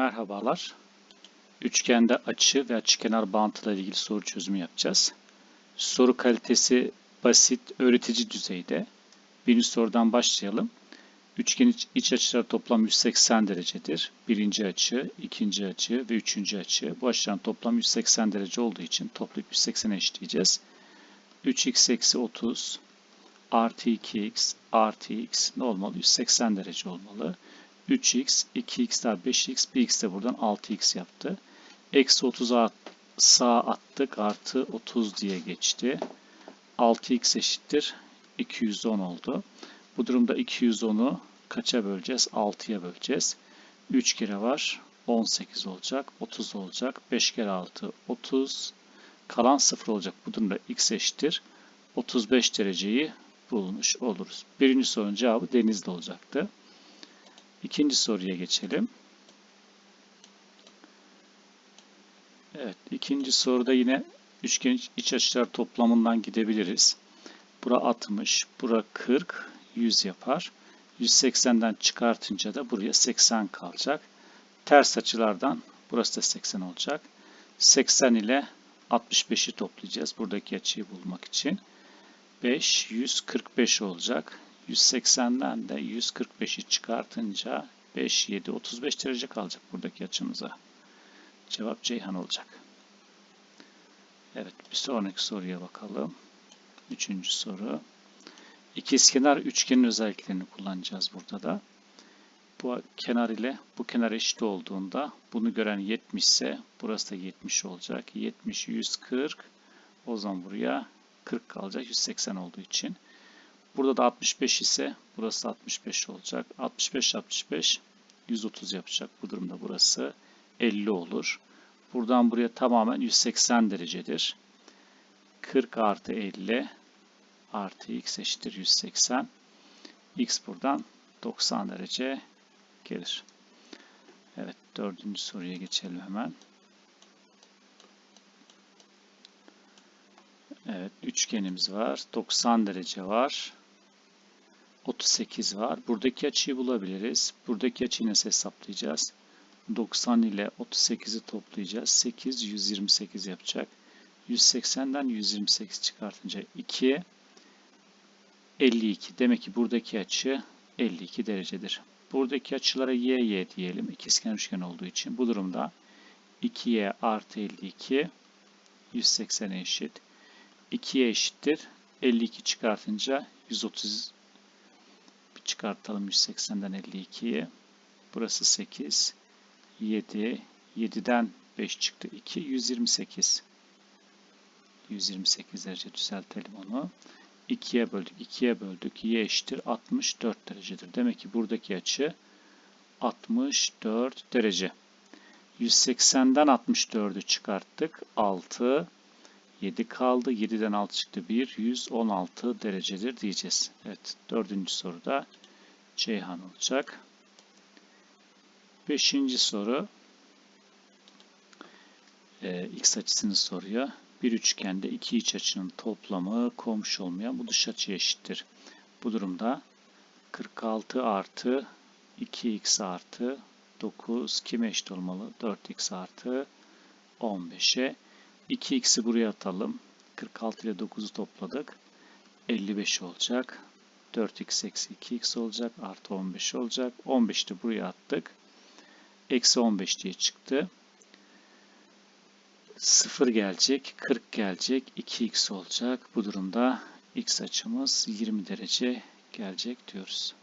Merhabalar. Üçgende açı ve açıkenar bağıntıla ilgili soru çözümü yapacağız. Soru kalitesi basit, öğretici düzeyde. Birinci sorudan başlayalım. Üçgenin iç, açıları toplam 180 derecedir. Birinci açı, ikinci açı ve üçüncü açı. Bu açıların toplam 180 derece olduğu için toplayıp 180'e eşitleyeceğiz. 3x eksi 30 artı 2x artı x ne olmalı? 180 derece olmalı. 3x, 2x daha 5x, 1x de buradan 6x yaptı. Eksi 30'a sağa attık. Artı 30 diye geçti. 6x eşittir. 210 oldu. Bu durumda 210'u kaça böleceğiz? 6'ya böleceğiz. 3 kere var. 18 olacak. 30 olacak. 5 kere 6 30. Kalan 0 olacak. Bu durumda x eşittir. 35 dereceyi bulmuş oluruz. Birinci sorunun cevabı denizde olacaktı. İkinci soruya geçelim. Evet, ikinci soruda yine üçgen iç açılar toplamından gidebiliriz. Bura 60, bura 40, 100 yapar. 180'den çıkartınca da buraya 80 kalacak. Ters açılardan burası da 80 olacak. 80 ile 65'i toplayacağız buradaki açıyı bulmak için. 5, 145 olacak. 180'den de 145'i çıkartınca 5, 7, 35 derece kalacak buradaki açımıza. Cevap Ceyhan olacak. Evet bir sonraki soruya bakalım. Üçüncü soru. İkizkenar üçgenin özelliklerini kullanacağız burada da. Bu kenar ile bu kenar eşit olduğunda bunu gören 70 ise burası da 70 olacak. 70, 140 o zaman buraya 40 kalacak 180 olduğu için. Burada da 65 ise burası 65 olacak. 65 65 130 yapacak. Bu durumda burası 50 olur. Buradan buraya tamamen 180 derecedir. 40 artı 50 artı x eşittir 180. x buradan 90 derece gelir. Evet dördüncü soruya geçelim hemen. Evet üçgenimiz var. 90 derece var. 38 var. Buradaki açıyı bulabiliriz. Buradaki açıyı nasıl hesaplayacağız? 90 ile 38'i toplayacağız. 8, 128 yapacak. 180'den 128 çıkartınca 2, 52. Demek ki buradaki açı 52 derecedir. Buradaki açılara y, y diyelim. İkizkenar üçgen olduğu için. Bu durumda 2y artı 52 180'e eşit. 2'ye eşittir. 52 çıkartınca 130 bir çıkartalım 180'den 52'yi. Burası 8. 7. 7'den 5 çıktı. 2. 128. 128 derece düzeltelim onu. 2'ye böldük. 2'ye böldük. Y eşittir 64 derecedir. Demek ki buradaki açı 64 derece. 180'den 64'ü çıkarttık. 6. 7 kaldı. 7'den 6 çıktı. 1. 116 derecedir diyeceğiz. Evet. Dördüncü soruda Ceyhan olacak. Beşinci soru. Ee, x açısını soruyor. Bir üçgende iki iç açının toplamı komşu olmayan bu dış açı eşittir. Bu durumda 46 artı 2x artı 9 kime eşit olmalı? 4x artı 15'e 2x'i buraya atalım. 46 ile 9'u topladık. 55 olacak. 4x eksi 2x olacak. Artı 15 olacak. 15'i de buraya attık. Eksi 15 diye çıktı. 0 gelecek. 40 gelecek. 2x olacak. Bu durumda x açımız 20 derece gelecek diyoruz.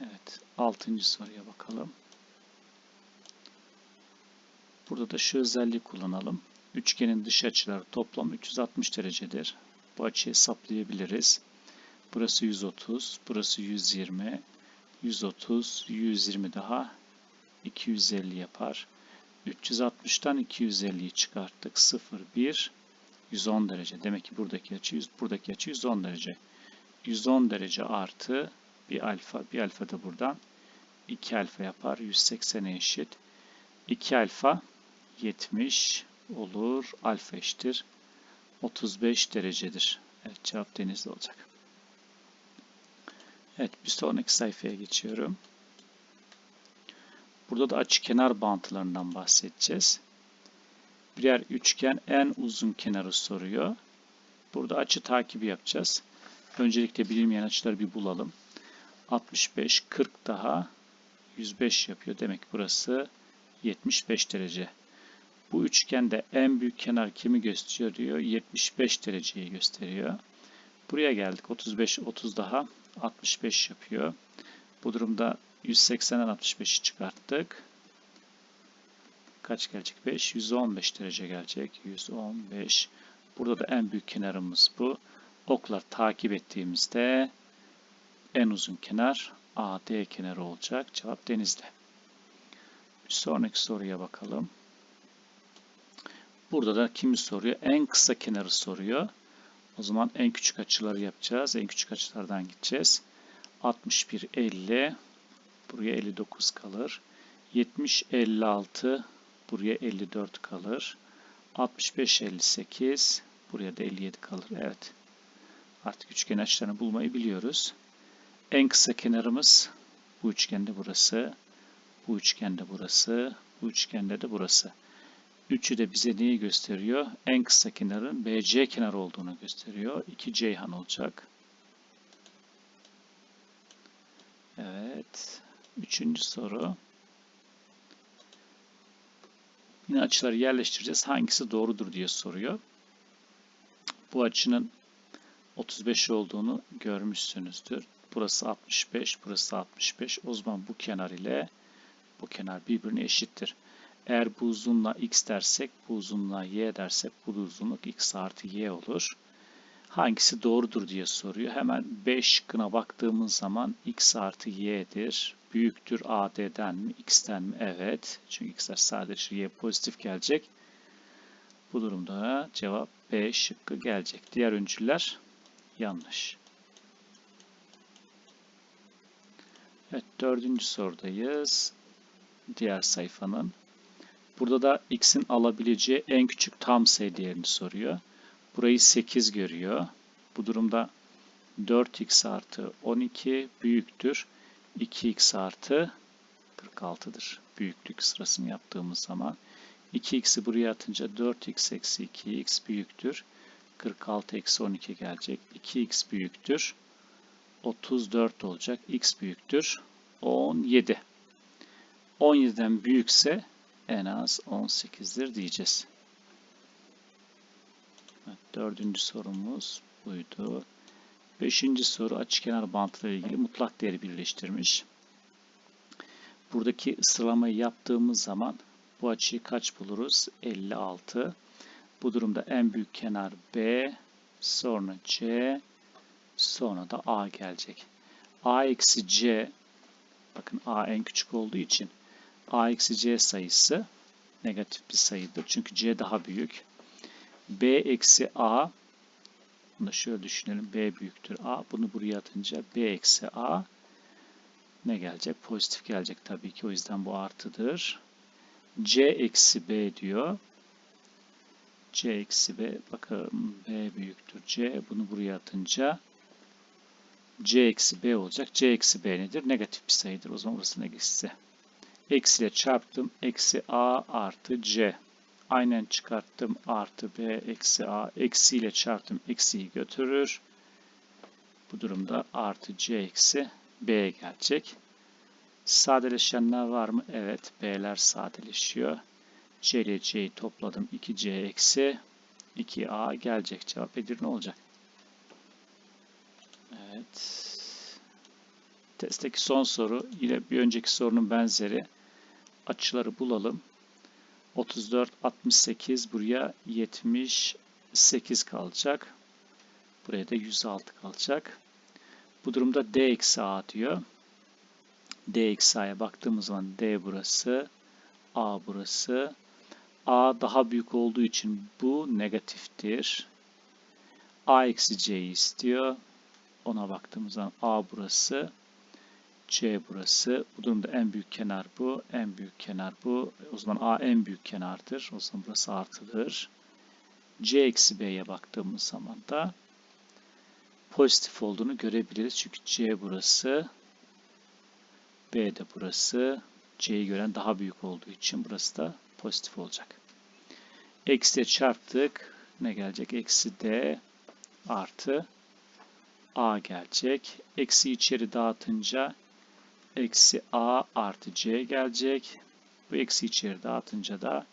Evet. 6. soruya bakalım. Burada da şu özelliği kullanalım. Üçgenin dış açıları toplam 360 derecedir. Bu açıyı hesaplayabiliriz. Burası 130, burası 120, 130, 120 daha 250 yapar. 360'tan 250'yi çıkarttık. 0, 1, 110 derece. Demek ki buradaki açı, buradaki açı 110 derece. 110 derece artı bir alfa, bir alfa da buradan 2 alfa yapar. 180'e eşit. 2 alfa 70 olur. Alfa eşittir. 35 derecedir. Evet cevap denizli olacak. Evet bir sonraki sayfaya geçiyorum. Burada da açı kenar bağıntılarından bahsedeceğiz. Birer üçgen en uzun kenarı soruyor. Burada açı takibi yapacağız. Öncelikle bilinmeyen açıları bir bulalım. 65, 40 daha 105 yapıyor. Demek burası 75 derece. Bu üçgende en büyük kenar kimi gösteriyor? 75 dereceyi gösteriyor. Buraya geldik. 35, 30 daha 65 yapıyor. Bu durumda 180'den 65'i çıkarttık. Kaç gelecek? 5. 115 derece gelecek. 115. Burada da en büyük kenarımız bu. Oklar takip ettiğimizde en uzun kenar AD kenarı olacak. Cevap denizde. Bir sonraki soruya bakalım. Burada da kimi soruyor? En kısa kenarı soruyor. O zaman en küçük açıları yapacağız. En küçük açılardan gideceğiz. 61, 50. Buraya 59 kalır. 70, 56. Buraya 54 kalır. 65, 58. Buraya da 57 kalır. Evet. Artık üçgen açılarını bulmayı biliyoruz. En kısa kenarımız bu üçgende burası. Bu üçgende burası. Bu üçgende de burası. Üçü de bize neyi gösteriyor? En kısa kenarın BC kenarı olduğunu gösteriyor. 2 Ceyhan olacak. Evet. Üçüncü soru. Yine açıları yerleştireceğiz. Hangisi doğrudur diye soruyor. Bu açının 35 olduğunu görmüşsünüzdür. Burası 65, burası 65. O zaman bu kenar ile bu kenar birbirine eşittir. Eğer bu uzunluğa x dersek, bu uzunluğa y dersek bu uzunluk x artı y olur. Hangisi doğrudur diye soruyor. Hemen 5 şıkkına baktığımız zaman x artı y'dir. Büyüktür AD'den mi, x'ten mi? Evet. Çünkü x'ler sadece y pozitif gelecek. Bu durumda cevap B şıkkı gelecek. Diğer öncüller yanlış. Evet dördüncü sorudayız. Diğer sayfanın. Burada da x'in alabileceği en küçük tam sayı değerini soruyor. Burayı 8 görüyor. Bu durumda 4x artı 12 büyüktür. 2x artı 46'dır. Büyüklük sırasını yaptığımız zaman. 2x'i buraya atınca 4x eksi 2x büyüktür. 46 eksi 12 gelecek. 2x büyüktür. 34 olacak. x büyüktür. 17. 17'den büyükse en az 18'dir diyeceğiz. Dördüncü sorumuz buydu. Beşinci soru açıkenar bantla ilgili mutlak değeri birleştirmiş. Buradaki sıralamayı yaptığımız zaman bu açıyı kaç buluruz? 56. Bu durumda en büyük kenar B, sonra C, sonra da A gelecek. A eksi C, bakın A en küçük olduğu için A eksi C sayısı negatif bir sayıdır. Çünkü C daha büyük. B eksi A, bunu şöyle düşünelim. B büyüktür A. Bunu buraya atınca B eksi A ne gelecek? Pozitif gelecek tabii ki. O yüzden bu artıdır. C eksi B diyor. C eksi B. Bakın B büyüktür C. Bunu buraya atınca C eksi B olacak. C eksi B nedir? Negatif bir sayıdır. O zaman burası negatifse. Eksi ile çarptım. Eksi A artı C. Aynen çıkarttım. Artı B eksi A. Eksi ile çarptım. Eksiyi götürür. Bu durumda artı C eksi B gelecek. Sadeleşenler var mı? Evet. B'ler sadeleşiyor. C ile C'yi topladım. 2C eksi 2A gelecek. Cevap Edirne olacak. Evet. Testteki son soru. Yine bir önceki sorunun benzeri. Açıları bulalım. 34, 68 buraya 78 kalacak. Buraya da 106 kalacak. Bu durumda D eksi A diyor. D eksi A'ya baktığımız zaman D burası, A burası. A daha büyük olduğu için bu negatiftir. A eksi C'yi istiyor. Ona baktığımız zaman A burası, C burası. Bu durumda en büyük kenar bu. En büyük kenar bu. O zaman A en büyük kenardır. O zaman burası artıdır. C eksi B'ye baktığımız zaman da pozitif olduğunu görebiliriz. Çünkü C burası. B de burası. C'yi gören daha büyük olduğu için burası da pozitif olacak. Eksiye çarptık. Ne gelecek? Eksi D artı A gelecek. Eksi içeri dağıtınca eksi A artı C gelecek. Bu eksi içeri dağıtınca da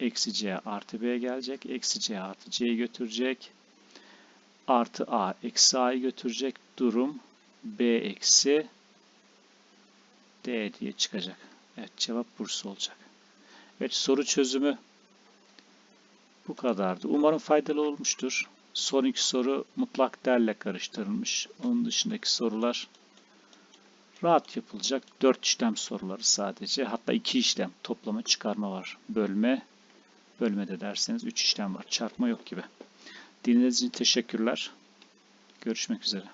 eksi C artı B gelecek. Eksi C artı C'yi götürecek. Artı A eksi A'yı götürecek. Durum B eksi D diye çıkacak. Evet cevap Bursa olacak. Evet soru çözümü bu kadardı. Umarım faydalı olmuştur. Son iki soru mutlak derle karıştırılmış. Onun dışındaki sorular rahat yapılacak. Dört işlem soruları sadece. Hatta iki işlem. Toplama çıkarma var. Bölme. Bölmede derseniz üç işlem var. Çarpma yok gibi. Dinlediğiniz için teşekkürler. Görüşmek üzere.